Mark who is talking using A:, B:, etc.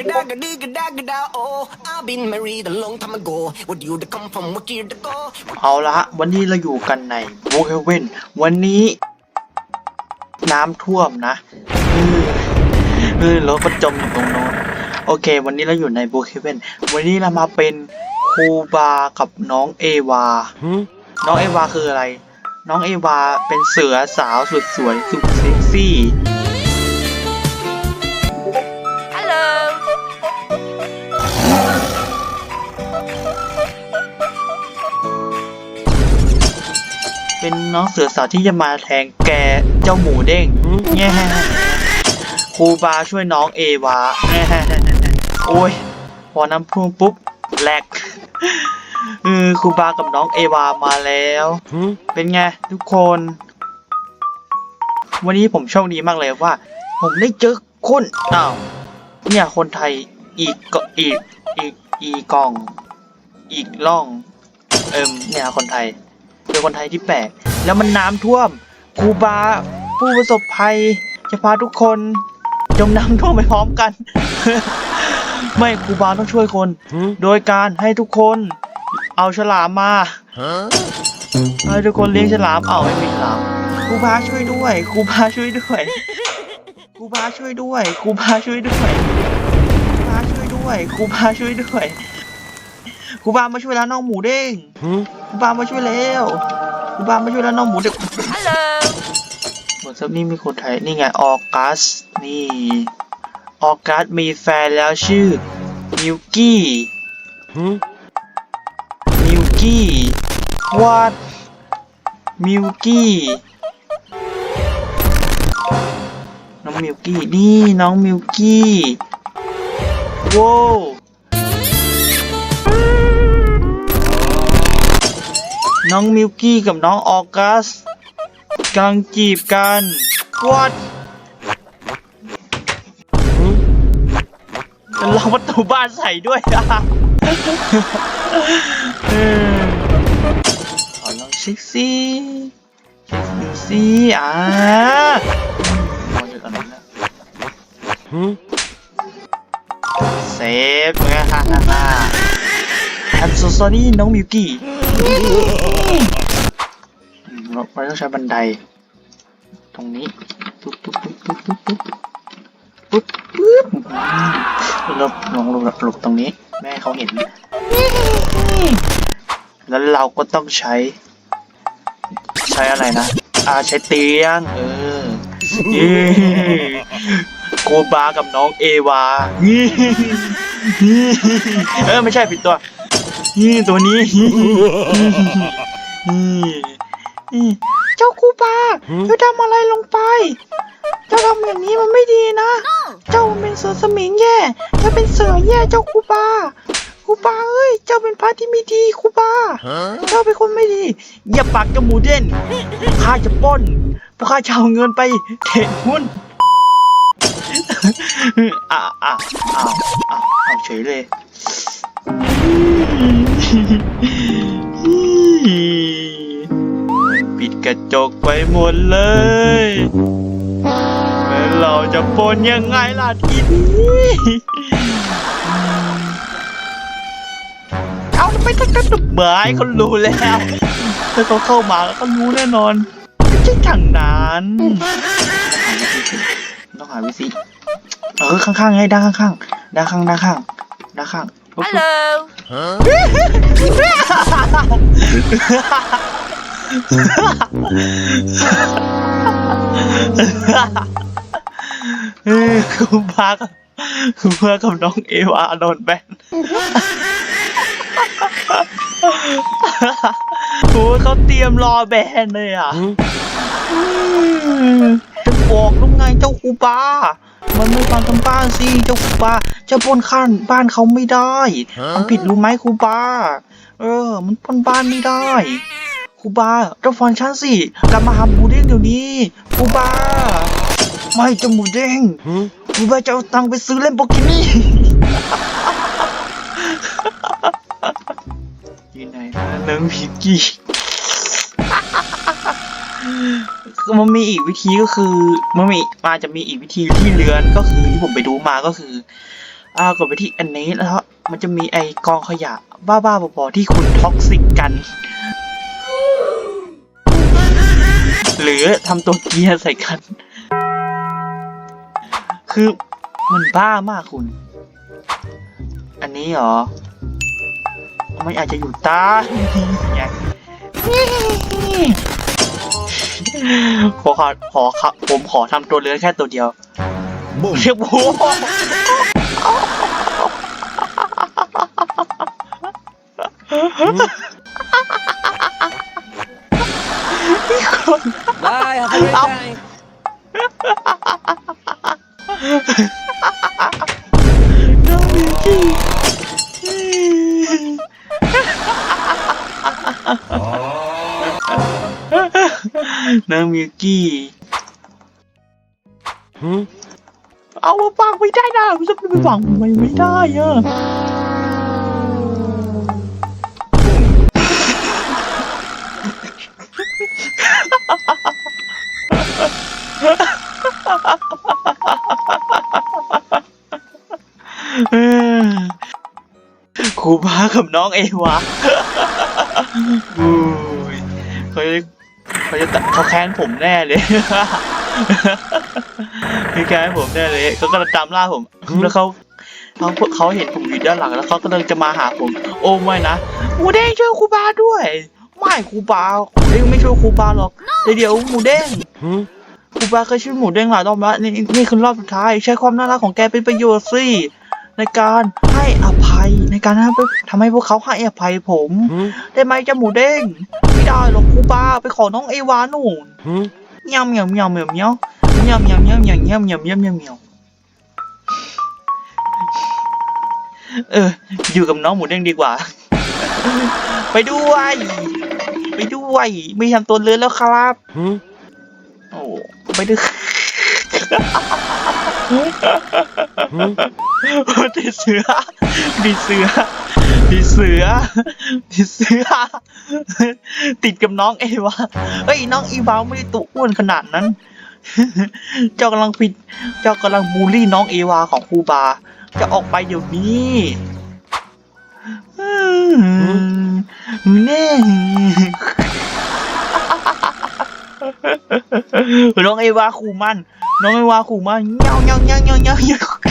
A: Digga-dagga, digga-dagga-da, oh, I've been married a long time ago. Where you to come from? What year to go?
B: เอาละฮะวันนี้เราอยู่กันในโบเฮเวนวันนี้ น้ำท่วมนะเออเออรถก็จมอยู่ตรงโน้นโอเค วันนี้เราอยู่ในโบเฮเวนวันนี้เรามาเป็นครูบากับน้องเอวา น้องเอวาคืออะไร น้องเอวาเป็นเสือสาวสุดสวยสุดเซ็กซี่ นน้องเสือสาวที่จะมาแทงแกเจ้าหมูเด้งแง่ครูบาช่วยน้องเอวาแง่โอ้ย พอน้ำพุ่งปุ๊บแหลกเออครูบากับน้องเอวามาแล้ว เป็นไงทุกคน วันนี้ผมโชคดีมากเลยว่า ผมได้เจอคนอ้าวเนี่ยคนไทยอีกก็อีกอีกอีกล่อง อีกล่อง เอิมเนี่ยคนไทยเป็นคนไทยที่แปลก แล้วมันน้ำท่วมครูบา ผู้ประสบภัย จะพาทุกคน จมน้ำท่วมไปพร้อมกัน ไม่ครูบาต้องช่วยคน โดยการให้ทุกคนเอาฉลามมาให้ทุกคนเลี้ยงฉลามเอาไม่มีฉลามครูบาช่วยด้วยครูบาช่วยด้วยครูบาช่วยด้วยครูบาช่วยด้วยครูบาช่วยด้วยครูบาช่วยด้วยครูบามาช่วยแล้วน้องหมูเด้งครูบามาช่วยแล้ว ครูบามาช่วยแล้วน้องหมูเด็ก
C: Hello.
B: หมดซับนี่มีคนไทย นี่ไงออกัสนี่ออกัสมีแฟนแล้วชื่อมิวกี้มิวกี้วาดมิวกี้น้องมิวกี้นี่น้องมิวกี้โว้ น้องมิวกี้กับน้องออกัสกำลังจีบกันวัดล็อกประตูบ้านใส่ด้วยอะเออขอลองเช็คซี่เช็คดูสิอ่ามาอยู่ตรงนั้นแล้วเซฟฮ่าฮ่าฮ่า I'm so sorry น้องมิวกี้ เราเราต้องใช้บันได ตรงนี้ปุ๊บปุ๊บปุ๊บปุ๊บปุ๊บปุ๊บปุ๊บปุ๊บอืมหลบลงหลบหลบตรงนี้ แม่เขาเห็น แล้วเราก็ต้องใช้ ใช้อะไรนะ อ่าใช้เตียง เออโกบากับน้องเอวาเออไม่ใช่ผิดตัว นี่ตัวนี้นี่เจ้าคูปาเจ้าทำอะไรลงไป เจ้าทำอย่างนี้มันไม่ดีนะ เจ้าเป็นเสือสมิงแย่เจ้าเป็นเสือแย่เจ้าคูปาคูปาเอ้ย เจ้าเป็นพระที่ไม่ดีคูปาเจ้าเป็นคนไม่ดี อย่าปากจมูกเด่นข้าจะปล้นเพราะข้าจะเอาเงินไปเทรดหุ้นอ่าอ่าอ้าวอ้าวอ้าวเฉยเลย ปิดกระจกไปหมดเลยแล้วเราจะปนยังไงล่ะทีนี้เอาไปตั้งแต่ตุกหมายเขารู้แล้วถ้าเขาเข้ามาก็รู้แน่นอนไม่ใช่ทางนั้นต้องหาวิธีเออข้างๆไงด้านข้างๆด้านข้างด้านข้างด้านข้าง
C: Hello.
B: เออคุณพากับคุณพากับน้องเอวาโดนแบนโอ้ยเขาเตรียมรอแบนเลยอะจะบอกแล้วไงเจ้าคูปา มันไม่ฟังคำป้าสิเจ้าคูปาจะปล้นข้านบ้านเขาไม่ได้มันผิดรู้ไหมครูบา เออ มันปล้นบ้านไม่ได้ครูบาเจ้าฟังฉันสิกลับมาหาหมูเด้งเดี๋ยวนี้ครูบา ไม่เจ้าหมูเด้งครูบาจะเอาตังค์ไปซื้อเล่นโปเกนี่อยู่ไหนนะเรื่องพิกกี้ คือมันมีอีกวิธีก็คือมันมีมาจะมีอีกวิธีที่เลือนก็คือที่ผมไปดูมาก็คือ อ่ากดไปที่อันนี้แล้วมันจะมีไอกองขยะ บ้าๆบอๆที่คุณท็อกซิกกัน หรือทำตัวเกียร์ใส่กัน คือมันบ้ามากคุณ อันนี้เหรอมันอาจจะอยู่ใต้ไง ขอขอขอครับ ผมขอทำตัวเลื้อยแค่ตัวเดียว
A: Boom.
B: เรียกโว้ น้องมิวกี้เอามาฟังไม่ได้นะจะไปฟังไม่ไม่ได้อะเออครูบากับน้องเอวาโอ้ยเขาจะ เขาจะเขาแค้นผมแน่เลยเขาแค้นผมแน่เลยเขากำลังตามล่าผมแล้วเขาเขาเขาเห็นผมอยู่ด้านหลังแล้วเขากำลังจะมาหาผม โอ้ไม่นะหมูเด้งช่วยครูบาด้วย ไม่ครูบาเด้งไม่ช่วยครูบาหรอกเดี๋ยวหมูเด้งครูบาเคยช่วยหมูเด้งหลายรอบแล้วนี่นี่คือรอบสุดท้าย ใช้ความน่ารักของแกเป็นประโยชน์สิ ในการให้อภัยในการทำให้ทำให้พวกเขาให้อภัยผม ได้ไหมเจ้าหมูเด้งไม่ได้หรอกครูบาไปขอน้องเอวาหนูนเมียวเมียวเมียวเมียวเมียวเมียวเมียวเมียวเมียวเมียวเมียวเมียวเมียวเมียวเออ อยู่กับน้องหมูเด้งดีกว่า ไปด้วย ไปด้วย ไม่ทำตัวเลือนแล้วครับโอ้ไปดึก ติดเสือติดเสือติดเสือติดเสือ ติดกับน้องเอวาเฮ้ยน้องอีวาไม่ได้ตัวอ้วนขนาดนั้น เจ้ากำลังผิด เจ้ากำลังบูลลี่น้องเอวาของครูบา จะออกไปเดี๋ยวนี้แน่ น้องเอวาคูมัน น้องเอวาคูมันเงี้ยวเงี้ยวเงี้ยวเงี้ยวเงี้ยว